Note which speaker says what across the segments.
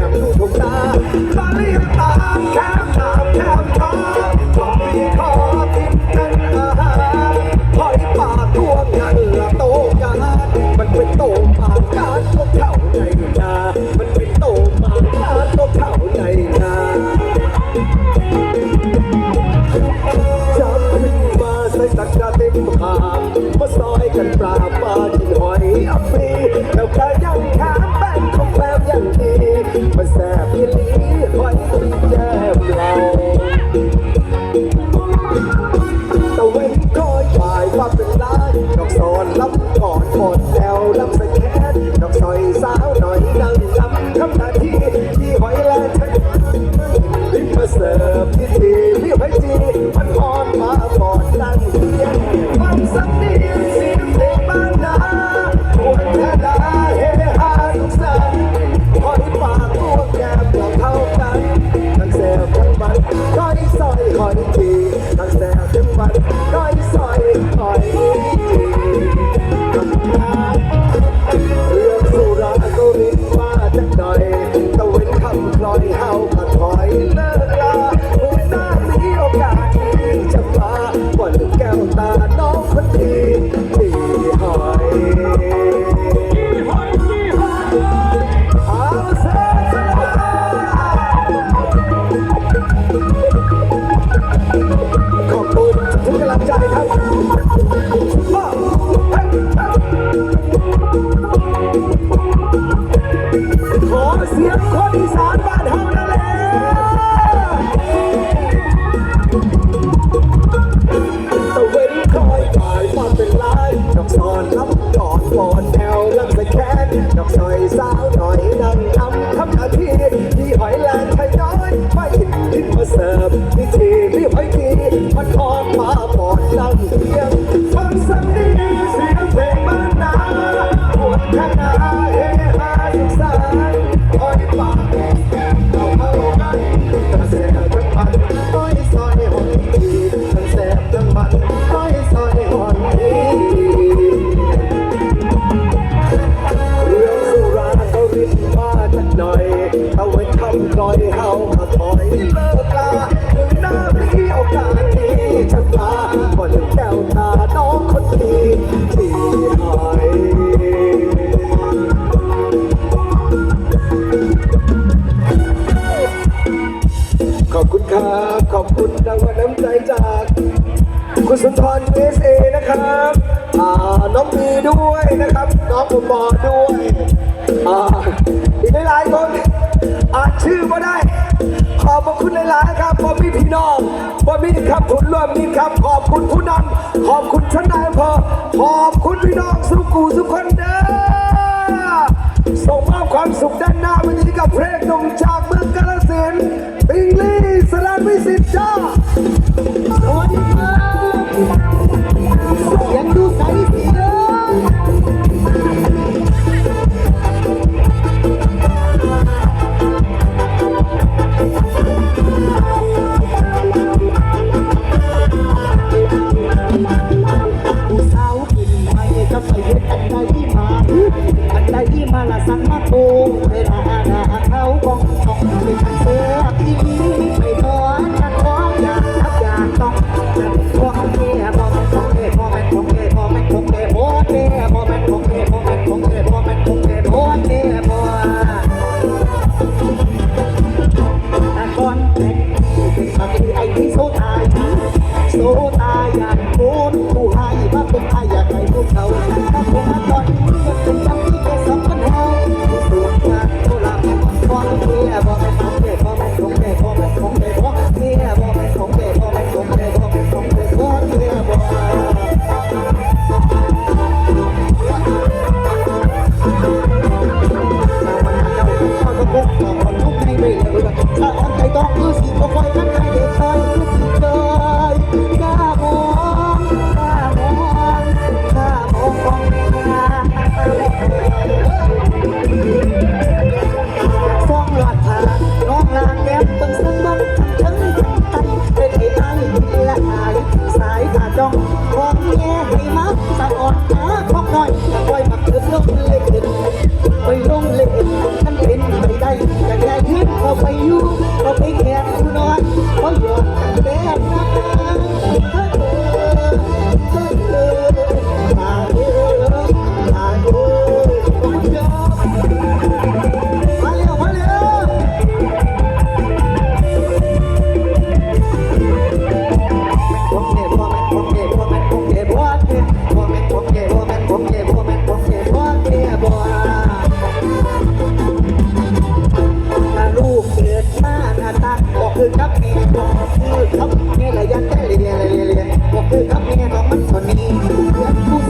Speaker 1: แค่ลูกตาตาลีตาแค่ อบคุณครับ ขอบคุณรางวัลน้ำใจจากคุณสุนทรเอสเอนะครับน้องมีด้วยนะครับ น้องผมบอด้วยอีกหลายคนอ่านชื่อมาได้ ขอบคุณหลายๆครับบอมี่พี่น้องบอมี่ครับผลร่วมนี่ครับ ขอบคุณผู้นำขอบคุณท่านนายอำเภอขอบคุณพี่น้องสุกูสุคนเด้อส่งมอบความสุขด้านหน้าวันนี้กับเพลงหนุ่มจากเมืองกาฬสินธุ์ อิงลีสลันวิสิตจ้า
Speaker 2: สวัสดีครับยังดูสายสี อันใดที่มาละสังมาโตเวลาหาเขาบ้องบองไม่ทันเสือที่ไม่ถอนกัน คือครับเนี่ยบอกคื
Speaker 1: อครับ
Speaker 2: เนี่ยระยะแต่เรียนเรียนยนบอกคือครับเนี่ยของมันคนนี้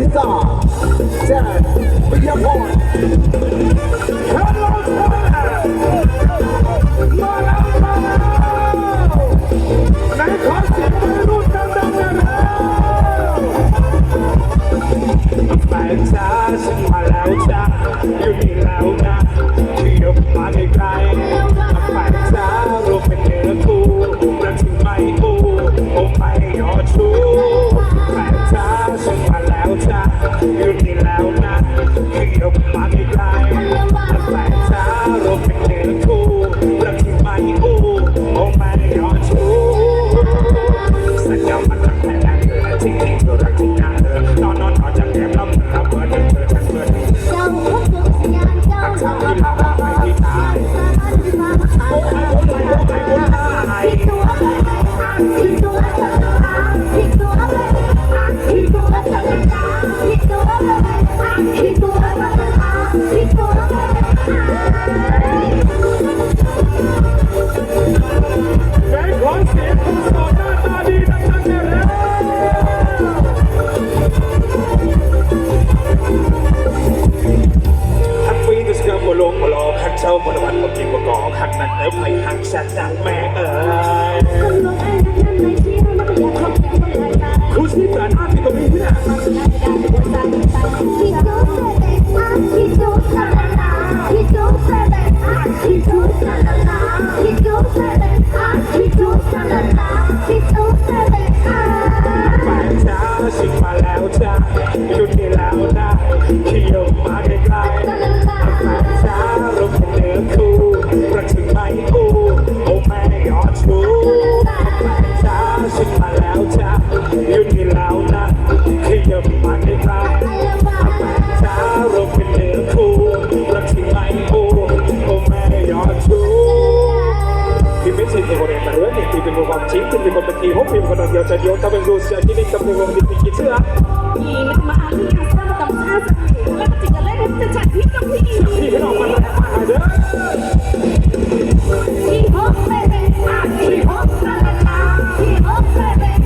Speaker 2: สิตาแจ็คปิยพรฮัลโหลมาแล้วมาแล้วไหนขอเสียงวัยรุ่นดังๆหน่อยแล้ว
Speaker 3: แฟนจ้าฉันมาแล้วจ้าอยู่
Speaker 4: นี่แล้วนะ Thank you. พลวันผมกินมะกอกหักนักแล้วไผ่หักสัตว์ดังแม่เอ๋ยครูชีพการอาพี่ก็มีพี่นะพี่โจ๊กแต่แต่พี่โจ๊กแต่แต่พี่โจ๊กแต่แต่
Speaker 5: แล้วจ้าอยู่ที่แล้วนะที่ยมมาไก
Speaker 6: ลไก
Speaker 7: ลอา
Speaker 4: หารจ้าลมเนื้อคู่รักถึงไม่กูโอ้แม่ยอดชูอา
Speaker 6: หา
Speaker 4: รจ้าฉันมาแล้วจ้าอยู่ที่แล้วนะที่ยมมาไกล Manuel, i tym momencie, który po takiej hopie wykonania czego tam był się, a kiedy tam było nie tylko czy a? I ma a nie kasama tam kasa. Tak ci galera to tak nie tam nie. Nie, no, pana pana. Ci hopie, a ci hopie, a ci hopie.